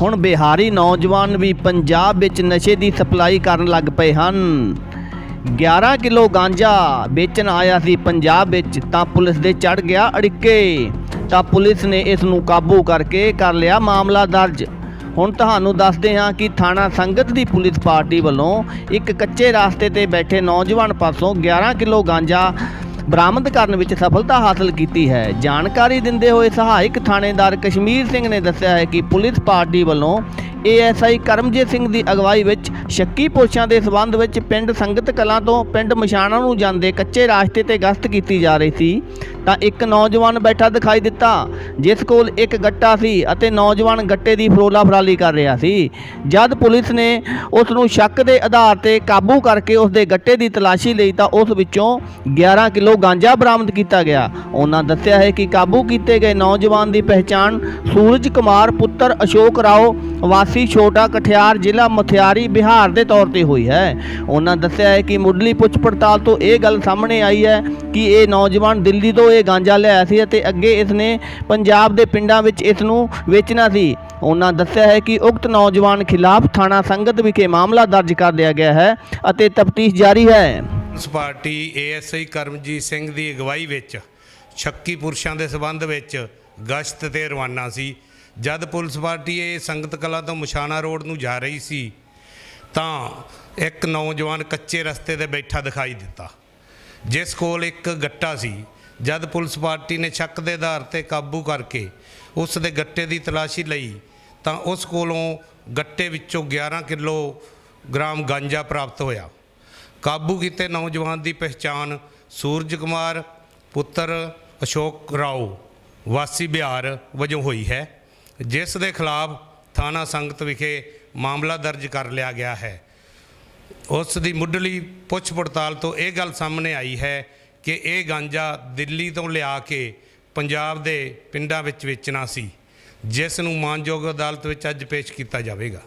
ਹੁਣ ਬਿਹਾਰੀ ਨੌਜਵਾਨ ਵੀ ਪੰਜਾਬ ਵਿੱਚ ਨਸ਼ੇ ਦੀ ਸਪਲਾਈ ਕਰਨ ਲੱਗ ਪਏ ਹਨ। 11 ਕਿਲੋ ਗਾਂਜਾ ਵੇਚਣ ਆਇਆ ਸੀ ਪੰਜਾਬ ਵਿੱਚ, ਤਾਂ ਪੁਲਿਸ ਦੇ ਚੜ ਗਿਆ ਅੜਿੱਕੇ। ਤਾਂ ਪੁਲਿਸ ਨੇ ਇਸ ਨੂੰ ਕਾਬੂ ਕਰਕੇ ਕਰ ਲਿਆ ਮਾਮਲਾ ਦਰਜ। ਹੁਣ ਤੁਹਾਨੂੰ ਦੱਸਦੇ ਹਾਂ ਕਿ ਥਾਣਾ ਸੰਗਤ ਦੀ ਪੁਲਿਸ ਪਾਰਟੀ ਵੱਲੋਂ ਇੱਕ ਕੱਚੇ ਰਾਸਤੇ ਤੇ ਬੈਠੇ ਨੌਜਵਾਨ ਪਾਸੋਂ 11 ਕਿਲੋ ਗਾਂਜਾ ਬਰਾਮਦ ਕਰਨ ਵਿੱਚ ਸਫਲਤਾ ਹਾਸਲ ਕੀਤੀ ਹੈ। ਜਾਣਕਾਰੀ ਦਿੰਦੇ ਹੋਏ ਸਹਾਇਕ ਥਾਣੇਦਾਰ ਕਸ਼ਮੀਰ ਸਿੰਘ ਨੇ ਦੱਸਿਆ ਹੈ ਕਿ ਪੁਲਿਸ ਪਾਰਟੀ ਵੱਲੋਂ ਏਐਸਆਈ ਕਰਮਜੀਤ ਸਿੰਘ ਦੀ ਅਗਵਾਈ ਵਿੱਚ ਸ਼ੱਕੀ ਪੁਰਸ਼ਾਂ ਦੇ ਸਬੰਧ ਵਿੱਚ ਪਿੰਡ ਸੰਗਤ ਕਲਾਂ ਤੋਂ ਪਿੰਡ ਮਸ਼ਾਣਾ ਨੂੰ ਜਾਂਦੇ ਕੱਚੇ ਰਾਸਤੇ ਤੇ ਗਸ਼ਤ ਕੀਤੀ ਜਾ ਰਹੀ ਸੀ। ਤਾਂ ਇੱਕ ਨੌਜਵਾਨ ਬੈਠਾ ਦਿਖਾਈ ਦਿੱਤਾ, ਜਿਸ ਕੋਲ ਇੱਕ ਗੱਟਾ ਸੀ ਅਤੇ ਨੌਜਵਾਨ ਗੱਟੇ ਦੀ ਫਰੋਲਾ ਫਰਾਲੀ ਕਰ ਰਿਹਾ ਸੀ। ਜਦ ਪੁਲਿਸ ਨੇ ਉਸ ਨੂੰ ਸ਼ੱਕ ਦੇ ਆਧਾਰ ਤੇ ਕਾਬੂ ਕਰਕੇ ਉਸ ਦੇ ਗੱਟੇ ਦੀ ਤਲਾਸ਼ੀ ਲਈ ਤਾਂ ਉਸ ਵਿੱਚੋਂ 11 ਕਿਲੋ ਗਾਂਜਾ ਬਰਾਮਦ ਕੀਤਾ ਗਿਆ। ਉਹਨਾਂ ਦੱਸਿਆ ਹੈ ਕਿ ਕਾਬੂ ਕੀਤੇ ਗਏ ਨੌਜਵਾਨ ਦੀ ਪਹਿਚਾਣ ਸੂਰਜ ਕੁਮਾਰ, ਪੁੱਤਰ ਅਸ਼ੋਕ ਰਾਓ, ਵਾਸੀ ਛੋਟਾ ਕਠਿਆਰ ਜ਼ਿਲ੍ਹਾ ਮਥਿਆਰੀ, ਬਿਹਾਰ ਦੇ ਤੌਰ ਤੇ ਹੋਈ ਹੈ। ਉਹਨਾਂ ਦੱਸਿਆ ਹੈ ਕਿ ਮੁੱਢਲੀ ਪੁੱਛ ਪੜਤਾਲ ਤੋਂ ਇਹ ਗੱਲ ਸਾਹਮਣੇ ਆਈ ਹੈ ਕਿ ਇਹ ਨੌਜਵਾਨ ਦਿੱਲੀ ਤੋਂ ਇਹ ਗਾਂਜਾ ਲਿਆਇਆ ਸੀ ਅਤੇ ਅੱਗੇ ਇਸ ਨੇ ਪੰਜਾਬ ਦੇ ਪਿੰਡਾਂ ਵਿੱਚ ਇਸ ਨੂੰ ਵੇਚਣਾ ਸੀ। ਉਹਨਾਂ ਦੱਸਿਆ ਹੈ ਕਿ ਉਕਤ ਨੌਜਵਾਨ ਖਿਲਾਫ ਥਾਣਾ ਸੰਗਤ ਵਿਖੇ ਮਾਮਲਾ ਦਰਜ ਕਰ ਲਿਆ ਗਿਆ ਹੈ ਅਤੇ ਤਫਤੀਸ਼ ਜਾਰੀ ਹੈ। ਉਸ ਪਾਰਟੀ ਏਐਸਆਈ ਕਰਮਜੀਤ ਸਿੰਘ ਦੀ ਅਗਵਾਈ ਵਿੱਚ ਸ਼ੱਕੀ ਪੁਰਸ਼ਾਂ ਦੇ ਸਬੰਧ ਵਿੱਚ ਗਸ਼ਤ ਤੇ ਰਵਾਨਾ ਸੀ। ਜਦ ਪੁਲਿਸ ਪਾਰਟੀ ਇਹ ਸੰਗਤ ਕਲਾ ਤੋਂ ਮਸ਼ਾਣਾ ਰੋਡ ਨੂੰ ਜਾ ਰਹੀ ਸੀ, ਤਾਂ ਇੱਕ ਨੌਜਵਾਨ ਕੱਚੇ ਰਸਤੇ ਤੇ ਬੈਠਾ ਦਿਖਾਈ ਦਿੱਤਾ, ਜਿਸ ਕੋਲ ਇੱਕ ਗੱਟਾ ਸੀ। ਜਦ ਪੁਲਿਸ ਪਾਰਟੀ ਨੇ ਸ਼ੱਕ ਦੇ ਆਧਾਰ ਤੇ ਕਾਬੂ ਕਰਕੇ ਉਸ ਦੇ ਗੱਟੇ ਦੀ ਤਲਾਸ਼ੀ ਲਈ, ਤਾਂ ਉਸ ਕੋਲੋਂ ਗੱਟੇ ਵਿੱਚੋਂ 11 ਕਿਲੋ ਗ੍ਰਾਮ ਗਾਂਜਾ ਪ੍ਰਾਪਤ ਹੋਇਆ। ਕਾਬੂ ਕੀਤੇ ਨੌਜਵਾਨ ਦੀ ਪਛਾਣ ਸੂਰਜ ਕੁਮਾਰ, ਪੁੱਤਰ ਅਸ਼ੋਕ ਰਾਓ, ਵਾਸੀ ਬਿਹਾਰ ਵਜੋਂ ਹੋਈ ਹੈ, ਜਿਸ ਦੇ ਖਿਲਾਫ ਥਾਣਾ ਸੰਗਤ ਵਿਖੇ ਮਾਮਲਾ ਦਰਜ ਕਰ ਲਿਆ ਗਿਆ ਹੈ। ਉਸ ਦੀ ਮੁੱਢਲੀ ਪੁੱਛ ਪੜਤਾਲ ਤੋਂ ਇਹ ਗੱਲ ਸਾਹਮਣੇ ਆਈ ਹੈ ਕਿ ਇਹ ਗਾਂਜਾ ਦਿੱਲੀ ਤੋਂ ਲਿਆ ਕੇ ਪੰਜਾਬ ਦੇ ਪਿੰਡਾਂ ਵਿੱਚ ਵੇਚਣਾ ਸੀ, ਜਿਸ ਨੂੰ ਮਾਨਯੋਗ ਅਦਾਲਤ ਵਿੱਚ ਅੱਜ ਪੇਸ਼ ਕੀਤਾ ਜਾਵੇਗਾ।